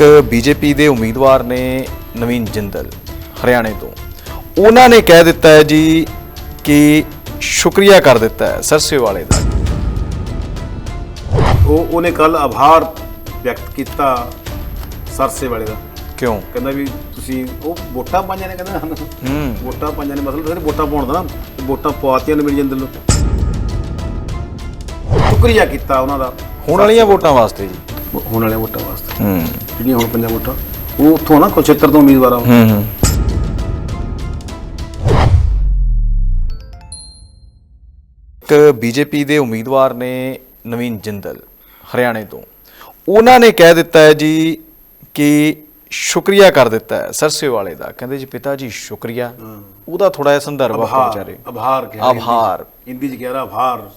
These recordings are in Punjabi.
ਇੱਕ ਬੀਜੇਪੀ ਦੇ ਉਮੀਦਵਾਰ ਨੇ ਨਵੀਨ ਜਿੰਦਲ ਹਰਿਆਣੇ ਤੋਂ। ਉਹਨਾਂ ਨੇ ਕਹਿ ਦਿੱਤਾ ਹੈ ਜੀ ਕਿ ਸ਼ੁਕਰੀਆ ਕਰ ਦਿੱਤਾ ਹੈ ਸਰਸੇ ਵਾਲੇ ਦਾ। ਉਹ ਉਹਨੇ ਕੱਲ ਆਭਾਰ ਵਿਅਕਤ ਕੀਤਾ ਸਰਸੇ ਵਾਲੇ ਦਾ। ਕਿਉਂ? ਕਹਿੰਦਾ ਵੀ ਤੁਸੀਂ ਉਹ ਵੋਟਾਂ ਪਾਈਆਂ ਨੇ ਕਹਿੰਦਾ। ਹੂੰ। ਵੋਟਾਂ ਪਾਈਆਂ ਨੇ ਮਤਲਬ ਸਾਰੇ ਵੋਟਾਂ ਪਾਉਣ ਦਾ ਨਾ। ਵੋਟਾਂ ਪਵਾਤੀਆਂ ਨੇ ਮੇਰੀ ਜਿੰਦਲ ਨੂੰ। ਸ਼ੁਕਰੀਆ ਕੀਤਾ ਉਹਨਾਂ ਦਾ। ਹੁਣ ਵਾਲੀਆਂ ਵੋਟਾਂ ਵਾਸਤੇ ਜੀ। ਹੋਣ ਵਾਲੇ ਵੋਟਾਂ ਵਾਸਤੇ। ਹੂੰ। ਜਿਹੜੀਆਂ ਹੁਣ ਪੰਜਾਂ ਵੋਟਾਂ ਉਹ ਉੱਥੋਂ ਨਾ ਕੁਛੇਤਰ ਤੋਂ ਉਮੀਦਵਾਰ ਆ। ਹੂੰ ਹੂੰ। ਇੱਕ ਬੀਜੇਪੀ ਦੇ ਉਮੀਦਵਾਰ ਨੇ ਨਵੀਨ ਜਿੰਦਲ ਹਰਿਆਣੇ ਤੋਂ। ਉਹਨਾਂ ਨੇ ਕਹਿ ਦਿੱਤਾ ਹੈ ਜੀ ਕਿ ਸ਼ੁਕਰੀਆ ਕਰ ਦਿੱਤਾ ਹੈ ਸਰਸੇ ਵਾਲੇ ਦਾ। ਕਹਿੰਦੇ ਜੀ ਪਿਤਾ ਜੀ ਸ਼ੁਕਰੀਆ। ਉਹਦਾ ਥੋੜਾ ਜਿਹਾ ਸੰਦਰਭ ਆ ਆਭਾਰ ਵਿਚਾਰੇ। ਆਭਾਰ। ਹਿੰਦੀ ਚ। ਕਹਿ ਰਿਹਾ ਆਭਾਰ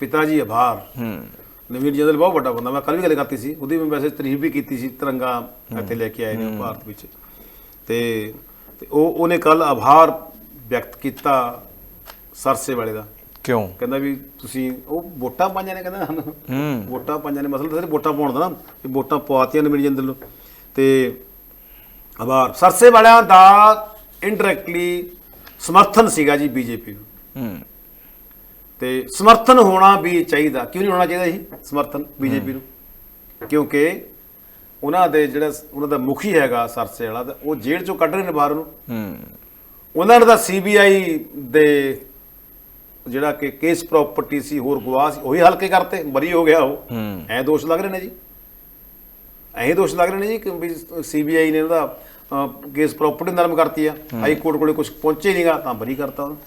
ਪਿਤਾ ਜੀ ਆਭਾਰ ਹੂੰ। ਨਵੀਨ ਜਿੰਦਲ ਬਹੁਤ ਵੱਡਾ ਬੰਦਾ ਮੈਂ ਕੱਲ ਵੀ ਗੱਲ ਕਰਤੀ ਸੀ ਉਹਦੀ ਮੈਂ ਵੈਸੇ ਤਾਰੀਫ ਵੀ ਕੀਤੀ ਸੀ ਤਿਰੰਗਾ ਇੱਥੇ ਲੈ ਕੇ ਆਏ ਨੇ ਭਾਰਤ ਵਿੱਚ। ਤੇ ਤੇ ਉਹ ਉਹਨੇ ਕੱਲ ਆਭਾਰ ਵਿਅਕਤ ਕੀਤਾ ਸਰਸੇ ਵਾਲੇ ਦਾ। ਕਿਉਂ? ਕਹਿੰਦਾ ਵੀ ਤੁਸੀਂ ਉਹ ਵੋਟਾਂ ਪਾਈਆਂ ਨੇ ਕਹਿੰਦਾ ਹੂੰ। ਵੋਟਾਂ ਪਾਈਆਂ ਨੇ ਮਤਲਬ ਸਾਰੇ ਵੋਟਾਂ ਪਾਉਣ ਦਾ ਨਾ ਤੇ ਵੋਟਾਂ ਪਵਾਤੀਆਂ ਨੇ ਜਿੰਦਲ ਨੂੰ ਤੇ ਆਭਾਰ ਸਰਸੇ ਵਾਲਿਆਂ ਦਾ ਇਨਡਾਇਰੈਕਟਲੀ ਸਮਰਥਨ ਸੀਗਾ ਜੀ ਬੀਜੇਪੀ ਨੂੰ। ਹੂੰ। ਤੇ ਸਮਰਥਨ ਹੋਣਾ ਵੀ ਚਾਹੀਦਾ। ਕਿਉਂ ਨਹੀਂ ਹੋਣਾ ਚਾਹੀਦਾ ਜੀ ਸਮਰਥਨ ਬੀਜੇਪੀ ਨੂੰ। ਕਿਉਂਕਿ ਉਹਨਾਂ ਦੇ ਜਿਹੜਾ ਉਹਨਾਂ ਦਾ ਮੁਖੀ ਹੈਗਾ ਸਰਸੇ ਵਾਲਾ ਤਾਂ ਉਹ ਜੇਲ੍ਹ ਚੋਂ ਕੱਢ ਰਹੇ ਨੇ ਬਾਹਰ ਨੂੰ ਹੂੰ। ਉਹਨਾਂ ਤਾਂ ਸੀਬੀਆਈ ਦੇ ਜਿਹੜਾ ਕਿ ਕੇਸ ਪ੍ਰਾਪਰਟੀ ਸੀ ਹੋਰ ਗਵਾਹ ਸੀ ਉਹੀ ਹਲਕੇ ਕਰਤੇ ਬਰੀ ਹੋ ਗਿਆ ਉਹ। ਐ ਦੋਸ਼ ਲੱਗ ਰਹੇ ਨੇ ਜੀ। ਐਂ ਦੋਸ਼ ਲੱਗ ਰਹੇ ਨੇ ਜੀ ਕਿ ਸੀਬੀਆਈ ਨੇ ਉਹਦਾ ਕੇਸ ਪ੍ਰਾਪਰਟੀ ਨਰਮ ਕਰਤੀ ਆ। ਹਾਈ ਕੋਰਟ ਕੋਲੇ ਕੁਝ ਪਹੁੰਚੇ ਨਹੀਂਗਾ ਤਾਂ ਬਰੀ ਕਰਤਾ ਉਹਨੂੰ।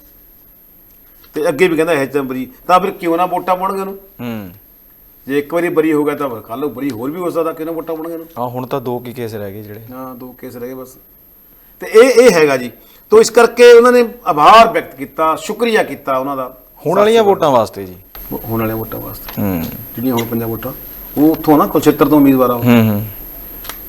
ਤੇ ਅੱਗੇ ਵੀ ਕਹਿੰਦਾ ਹੈ ਤਾਂ ਬਰੀ ਤਾਂ ਫਿਰ ਕਿਉਂ ਨਾ ਵੋਟਾਂ ਪਾਉਣਗੇ ਉਹਨੂੰ? ਹੂੰ। ਜੇ ਇੱਕ ਵਾਰੀ ਬਰੀ ਹੋ ਗਿਆ ਤਾਂ ਕੱਲ ਬਰੀ ਹੋਰ ਵੀ ਹੋ ਸਕਦਾ ਕਿਉਂ ਨਾ ਵੋਟਾਂ ਪਾਉਣਗੇ ਉਹਨੂੰ? ਆ ਹੁਣ ਤਾਂ ਦੋ ਕੀ ਕੇਸ ਰਹਿ ਗਏ ਜਿਹੜੇ। ਹਾਂ ਦੋ ਕੇਸ ਰਹਿ ਗਏ ਬਸ। ਤੇ ਇਹ ਇਹ ਹੈਗਾ ਜੀ। ਤੋਂ ਇਸ ਕਰਕੇ ਉਹਨਾਂ ਨੇ ਆਭਾਰ ਵਿਅਕਤ ਕੀਤਾ ਸ਼ੁਕਰੀਆ ਕੀਤਾ ਉਹਨਾਂ ਦਾ। ਹੁਣ ਵਾਲੀਆਂ ਵੋਟਾਂ ਵਾਸਤੇ ਜੀ। ਹੋਣ ਵਾਲੇ ਵੋਟਾਂ ਵਾਸਤੇ। ਹੂੰ। ਜਿਹੜੀਆਂ ਹੁਣ ਪੰਜਾਂ ਵੋਟਾਂ ਉਹ ਉੱਥੋਂ ਨਾ ਕੁਛੇਤਰ ਤੋਂ ਉਮੀਦਵਾਰ ਆ ਉਹ। ਹੂੰ ਹੂੰ।